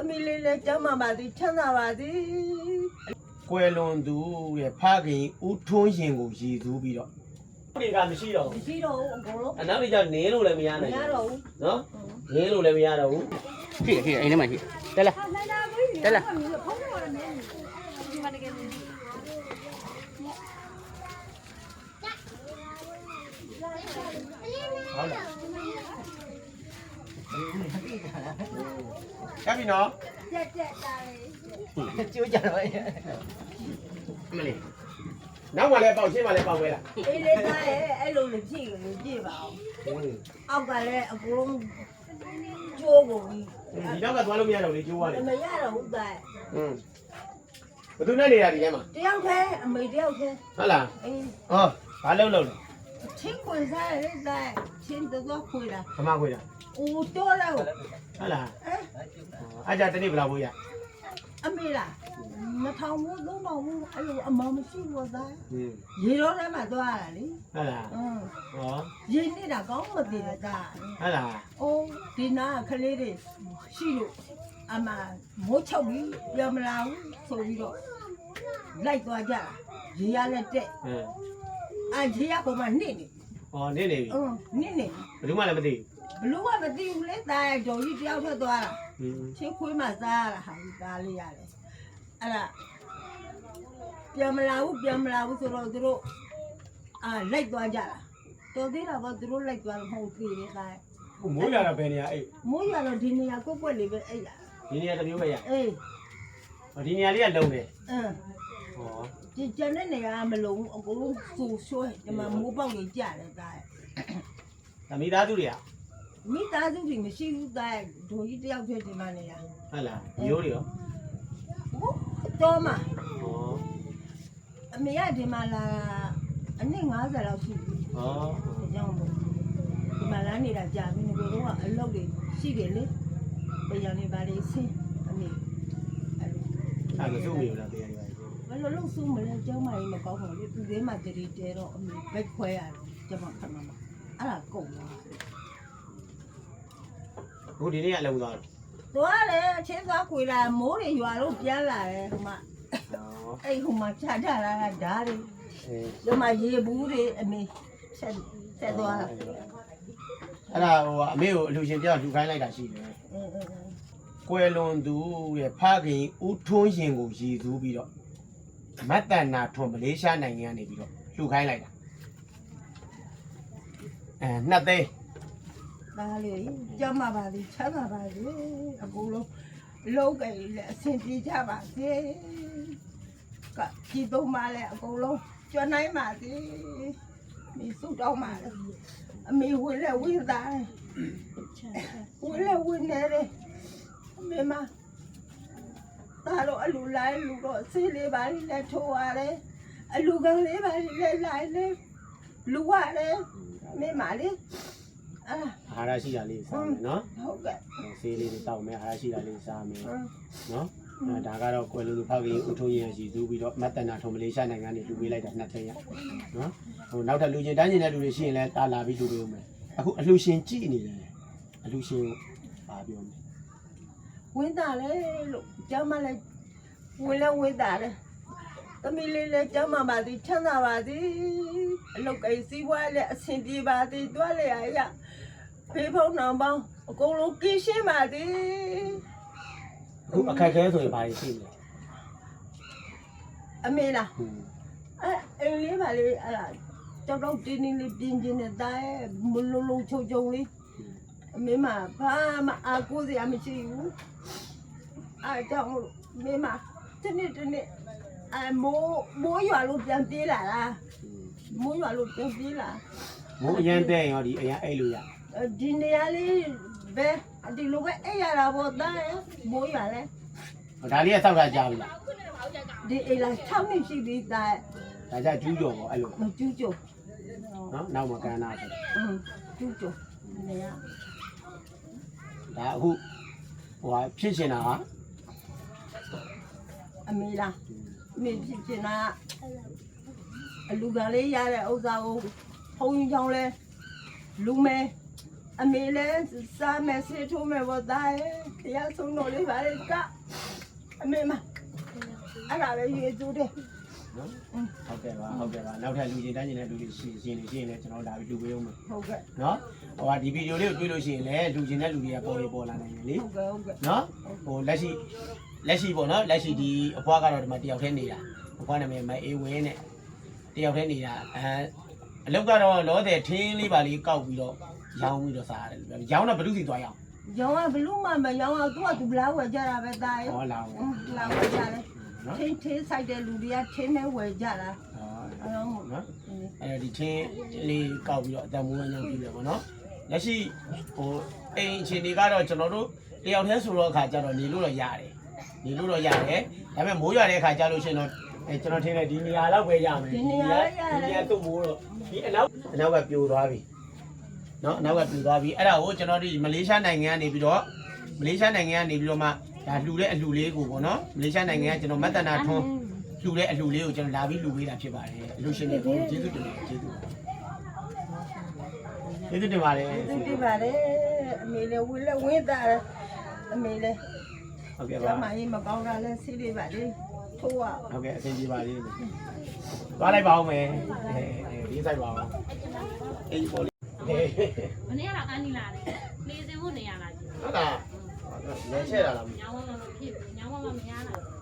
သမီးလေးလည်းကျမ်းမာပါသည်ချမ်းသာပါသည်ကွယ်လွန်သူရဲ့ဖခင်ဦးထွန်းရင်ကိုရည်စူးပြီးတော့ဒီကမရှိတော့မရှိတော့ဘူးအကုန်လုံးအနောက်ကြောင့်နင်းလို့လည်းမရမနိုင်ရဘူးတော့ဘူးနော်နင်းလို့လည်းမရတော့ဘူးရှိတယ်ရှိတယ်အိမ်ထဲမှာရှိတယ်လာတက်လာဟုတ်လား ကပ်ပြီနော်ကြက်ကြက်တာလေကျိုးကြတော့အမလေးနောက်မှလည်းပေါက်ရှင်းမှလည်းပေါက်ဝဲလားအေးလေးသားရဲ့အဲ့လိုလည်းကြည့်လို့ကြည့်ပါအောင်ဟုတ်အောက်ကလည်းအကုန်လုံးကျိုးကုန်ပြီဒီတော့ကသွားလို့မရတော့လေကျိုးသွားတယ်မရတော့ဘူးသားอืมဘယ်သူနဲ့နေတာဒီထဲမှာတယောက်တည်းအမေတယောက်တည်းဟုတ်လားအေးဟောဘာလုံးလုံးလဲချင်းခွေစားလေသားချင်းတော့ခွေတာဗမာခွေတာ အိုးတော့တော့ဟုတ်လားအဲအားကြတနေ့ဘယ်လောက်ဖို့ရအမေလားမထောင်ဘူးသုံးတော့ဘူးအဲ့လိုအမေမရှိဘူးသားอืมရေတော့ထဲမှာသွားရတာလေဟုတ်လားအင်းဟောရေနေတာကောင်းမသိတဲ့သားဟုတ်လားအိုးဒီနာကလေးတွေရှိလို့အမမိုးချုပ်ပြီးပြန်မလာဘူးဆိုပြီးတော့လိုက်သွားကြတာရေရလည်းတက်ဟမ်အာရေရပေါ်မှာနစ်နေဟောနေနေပြီအင်းနစ်နေဘယ်သူမှလည်းမသိဘ လူးကမသိဘူးလေသားရဲ့ဂျော်ကြီးတယောက်ထွက်သွားတာဘူးချင်းခွေးမှစားရတာဟာဒီသားလေးရတယ်အဲ့ဒါပြန်မလာဘူးပြန်မလာဘူးဆိုတော့သူတို့အာလိုက်သွားကြတာတော်သေးတာပေါ့သူတို့လိုက်သွားလို့မဟုတ်သေးတယ်သားရဲ့ဟိုမိုးရတာဘယ်နေရာအဲ့မိုးရတော့ဒီနေရာကွက်ကွက်လေးပဲအဲ့ရဒီနေရာတစ်မျိုးပဲရအေးဟောဒီနေရာလေးကလုံးတယ်အင်းဟောဒီကျန်တဲ့နေရာကမလုံးဘူးအကုန်လုံးစူဆွဲဒီမှာမိုးပေါက်ကြီးကြတယ်သားရဲ့ဒါမိသားစုတွေက မိသားစုတွေမရှိဘူးသားရဲ့ဒိုကြီးတယောက်တည်းဒီမှာနေရဟုတ်လားမျိုးတွေရောတော့မှဟောအမေကဒီမှာလာအနည်း90လောက်ရှိပြီဟောဒါကြောင့်မို့ဒီမှာလာနေတာကြာပြီငါတို့ကအလုပ်တွေရှိတယ်လေပြန်နေပါလေဆင်းအမေအဲ့လိုအဲ့ဒါစုမိလားတရားရပါဘယ်လိုလုပ်ဆုံးမလဲကျောင်းမကြီးမကောင်းဘူးလေသူသေးမှတတိတဲတော့အမေဘက်ခွဲရတယ်ကျမခဏမှအဲ့ဒါကုန်သွား ဟိုဒီနေ့ကအလုံးသွားတယ်သွားတယ်အချင်းသွားခွေလာမိုးတွေရွာလို့ပြန်လာတယ်ဟိုမှာဟောအဲ့ဟိုမှာဖြာချလာတာဓာတ်တွေအေးဒီမှာရေဘူးတွေအမေဆက်ဆက်သွားတာအဲ့ဒါဟိုအမေကိုအလူရှင်ပြောလူခိုင်းလိုက်တာရှိတယ်အင်းအင်းအင်း ကွယ်လွန်သူရဲ့ဖခင်ဦးထွန်းရင်ကိုရည်စူးပြီးတော့မတ်တန်နာထွန်မလေးရှားနိုင်ငံကနေပြီးတော့လှူခိုင်းလိုက်တာအဲနှစ်သိန်း ဒါလေကျမ်းမာပါလေချမ်းသာပါလေအကုန်လုံးလုံးကြိလည်းအဆင်ပြေကြပါစေကဒီတော့မှလည်းအကုန်လုံးကျွမ်းနိုင်ပါစေမိစုတော့မှလည်းအမေဝင်လဲဝင်သားတယ်ဝင်လဲဝင်နေတယ်အမေမဒါတော့အလူလိုက်လူတော့ဆေးလေးပါလေးနဲ့ထိုးရတယ်အလူကလေးပါလေးနဲ့လိုက်လေလူရတယ်အမေမလေး အာအာဟာရရှိတာလေးစားမယ်နော်ဟုတ်ကဲ့ဆေးလေးတွေတောက်မယ်အာဟာရရှိတာလေးစားမယ်ဟမ်နော်အဲဒါကတော့ကွယ်လွန်သူဖခင်ဦးထွန်းရင်ရည်စူးပြီးတော့မတ်တန်နာထွန်မလေးရှားနိုင်ငံကနေလှူပေးလိုက်တာနှစ်သိန်းရနော်ဟိုနောက်ထပ်လူချင်းတန်းကျင်တဲ့လူတွေရှိရင်လည်းတာလာပြီးလှူပေးဦးမယ်အခုအလှူရှင်ကြည့်နေတယ်အလှူရှင်ပါပြောမယ်ဝင်းတာလေလို့ကျမ်းမလဲဝင်လဲဝင်းတာလေသမီးလေးလည်းကျမ်းမာပါသည်ချမ်းသာပါသည်အလုတ်ကိစီးပွားလည်းအဆင်ပြေပါသည်တွားလေရရ ဖေးဖုံးနောင်ပေါင်းအကုန်လုံးကင်းရှင်းပါသည်အခုအခက်အခဲဆိုရင်ဘာတွေရှိလဲအမေလားဟုတ်အဲအင်းလေးပါလေအဲ့ဒါကြောက်တော့တင်းတင်းလေးပြင်းပြင်းနဲ့တားရဲ့မလုံးလုံးချုံချုံလေးအမေမဘာမှအာကိုးစရာမရှိဘူးအားကြောင့်အမေမတစ်နေ့တစ်နေ့အမိုးမိုးရွာလို့ပြန်ပြေးလာလားမိုးရွာလို့ပြန်ပြေးလာမိုးအရင်တဲ့ရင်ရောဒီအရင်အဲ့လိုရ ဒီနေရာလေးပဲဒီလိုပဲအဲ့ရတာပေါ့တားရဲ့မိုးရွာလဲဒါလေးကစောက်တာကြားပြီလားဒီအိမ်လာ6နှစ်ရှိပြီတားဒါကြကျူးကျော်ပေါ့အဲ့လိုမကျူးကျုံနော်နောက်မှာကန်းနာဆိုอืมကျူးကျုံနေရဒါအခုဟိုဟာဖြစ်ရှင်တာဟာအမေလားအမေဖြစ်ချင်တာအလူကလေးရတဲ့ဥစ္စာကိုဖုံးကြီးချောင်းလဲလူမဲ အမေလည်းစားမယ်ဆေးထိုးမယ်ပေါ့သားရဲ့ခရဆုံးတော်လေးပါလေကအမေမအဲ့ဒါပဲရွေးသူတယ်နော်ဟုတ်ကဲ့ပါဟုတ်ကဲ့ပါနောက်ထပ်လူချင်းတန်းကျင်တဲ့လူတွေရှိရှင်နေရှိရင်လည်းကျွန်တော်လာပြီးလူပေးအောင်မယ်ဟုတ်ကဲ့နော်ဟိုဟာဒီဗီဒီယိုလေးကိုတွေ့လို့ရှိရင်လည်းလူချင်းတဲ့လူတွေကပေါ်ရပေါ်လာနိုင်တယ်လေဟုတ်ကဲ့ဟုတ်ကဲ့နော်ဟိုလက်ရှိလက်ရှိပေါ့နော်လက်ရှိဒီအဖွားကတော့ဒီမှာတယောက်တည်းနေတာအဖွားနာမည်မအေးဝင်းနဲ့တယောက်တည်းနေတာအဲအလုပ်ကတော့လောတဲ့ထင်းလေးပါလေးကောက်ပြီးတော့ ရောင်းပြီးတော့စားရတယ်လို့ပြောရောင်းတော့ဘယ်သူစီသွားရောင်းရောင်းကဘလူးမမရောင်းကသူကသူဘလားဝယ်ကြတာပဲသားရဲ့ဟောလာအောင်လာဝယ်ကြတယ်နော်ထင်းထင်းဆိုင်တဲ့လူတွေကထင်းနဲ့ဝယ်ကြတာဟောအဲ့တော့မို့နော်အဲဒီထင်းလေးကောက်ပြီးတော့အတံမွေးရောင်းပြီးတယ်ပေါ့နော်လက်ရှိဟိုအိမ်အခြေအနေကတော့ကျွန်တော်တို့တယောက်တည်းဆိုတော့အခါကျတော့နေလို့တော့ရတယ်နေလို့တော့ရတယ်ဒါပေမဲ့မိုးရွာတဲ့အခါကျလို့ရှိရင်တော့အဲကျွန်တော်ထင်တယ်ဒီနေရာလောက်ပဲရမယ်ဒီနေရာတုတ်မိုးတော့ဒီအနောက်အနောက်ကပြိုသွားပြီ နော်အနောက်ကပြိုသွားပြီအဲ့ဒါကိုကျွန်တော်ဒီမလေးရှားနိုင်ငံကနေပြီးတော့မလေးရှားနိုင်ငံကနေပြီးတော့မှဒါလှူတဲ့အလှူလေးကိုပေါ့နော်မလေးရှားနိုင်ငံကကျွန်တော်မတ်တနာထွန်းလှူတဲ့အလှူလေးကိုကျွန်တော်လာပြီးလှူပေးတာဖြစ်ပါတယ်အလှူရှင်တွေကိုကျေးဇူးတင်ပါတယ်ကျေးဇူးကျေးဇူးတင်ပါတယ်သူတိပါလေအမေလည်းဝင်းလည်းဝင်းတာအမေလည်းဟုတ်ကဲ့ကျပါမကြီးမကောင်းတာလဲဆေးလေးပါလေထိုးရဟုတ်ကဲ့အဆင်ပြေပါလေးသွားလိုက်ပါဦးမယ်အဲဒီဆိုင်ပါအောင်အေးပေါ်လေး မနေ့ကတော့အနီလာတယ်နေစင်ဖို့နေရလာကြီးဟုတ်လားလဲချက်တာလားညောင်းဝမမဖြစ်ဘူးညောင်းဝမမရလာဘူး